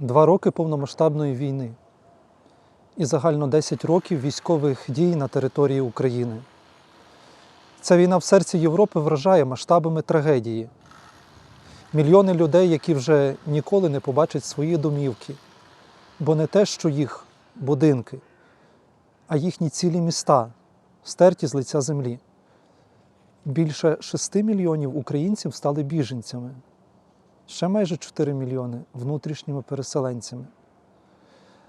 Два роки повномасштабної війни і загально 10 років військових дій на території України. Ця війна в серці Європи вражає масштабами трагедії. Мільйони людей, які вже ніколи не побачать свої домівки, бо не те, що їх будинки, а їхні цілі міста стерті з лиця землі. Більше 6 мільйонів українців стали біженцями, ще майже 4 мільйони внутрішніми переселенцями,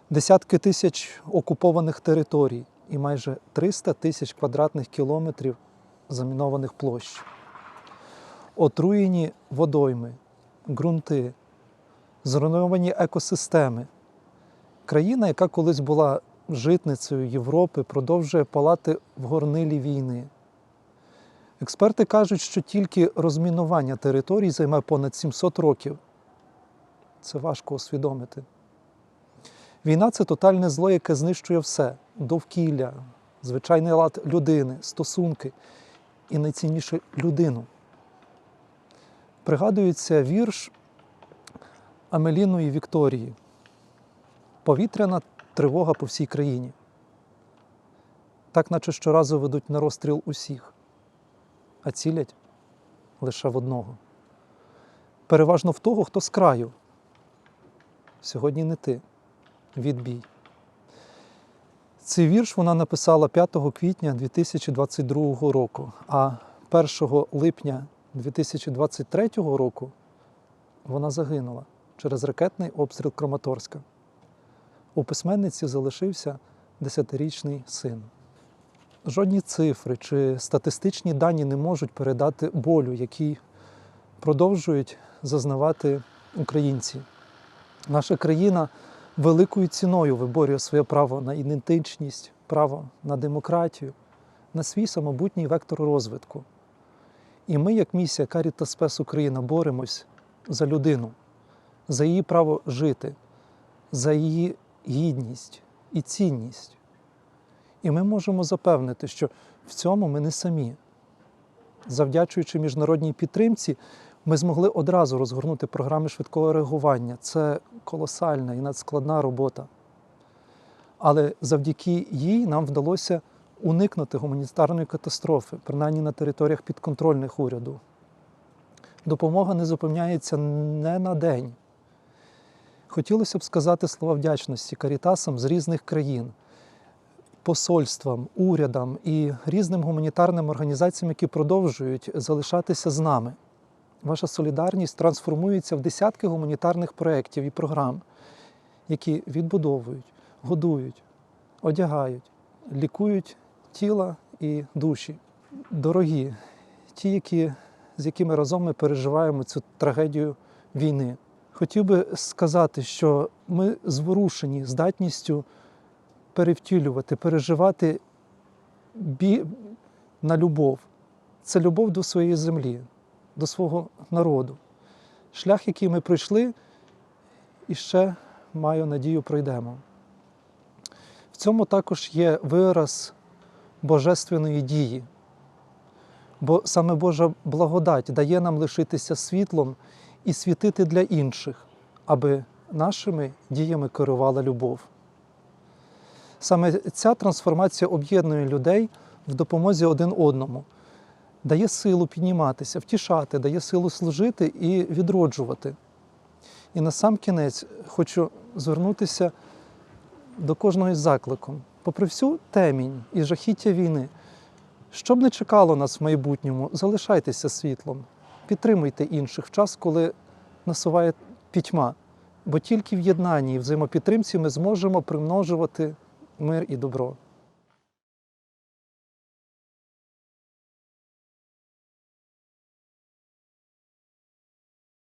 десятки тисяч окупованих територій і майже 300 тисяч квадратних кілометрів замінованих площ, отруєні водойми, ґрунти, зруйновані екосистеми. Країна, яка колись була житницею Європи, продовжує палати в горнилі війни. Експерти кажуть, що тільки розмінування територій займе понад 700 років. Це важко усвідомити. Війна це тотальне зло, яке знищує все: довкілля, звичайний лад людини, стосунки і найцінніше людину. Пригадується вірш Амеліної Вікторії. Повітряна тривога по всій країні. Так, наче щоразу ведуть на розстріл усіх, а цілять лише в одного. Переважно в того, хто з краю. Сьогодні не ти. Відбій. Цей вірш вона написала 5 квітня 2022 року, а 1 липня 2023 року вона загинула через ракетний обстріл Краматорська. У письменниці залишився 10-річний син. Жодні цифри чи статистичні дані не можуть передати болю, який продовжують зазнавати українці. Наша країна великою ціною виборює своє право на ідентичність, право на демократію, на свій самобутній вектор розвитку. І ми, як місія Каріта Спес Україна, боремось за людину, за її право жити, за її гідність і цінність. І ми можемо запевнити, що в цьому ми не самі. Завдячуючи міжнародній підтримці, ми змогли одразу розгорнути програми швидкого реагування. Це колосальна і надскладна робота. Але завдяки їй нам вдалося уникнути гуманітарної катастрофи, принаймні на територіях підконтрольних уряду. Допомога не зупиняється не на день. Хотілося б сказати слова вдячності карітасам з різних країн, посольствам, урядам і різним гуманітарним організаціям, які продовжують залишатися з нами. Ваша солідарність трансформується в десятки гуманітарних проєктів і програм, які відбудовують, годують, одягають, лікують тіла і душі. Дорогі, ті, які, з якими разом ми переживаємо цю трагедію війни. Хотів би сказати, що ми зворушені здатністю перевтілювати, переживати бі... на любов. Це любов до своєї землі, до свого народу. Шлях, який ми пройшли, і ще маю надію, пройдемо. В цьому також є вираз божественної дії, бо саме Божа благодать дає нам лишитися світлом і світити для інших, аби нашими діями керувала любов. Саме ця трансформація об'єднує людей в допомозі один одному, дає силу підніматися, втішати, дає силу служити і відроджувати. І на сам кінець хочу звернутися до кожного із закликом. Попри всю темінь і жахіття війни, що б не чекало нас в майбутньому, залишайтеся світлом, підтримуйте інших в час, коли насуває пітьма. Бо тільки в єднанні і взаємопідтримці ми зможемо примножувати мир і добро.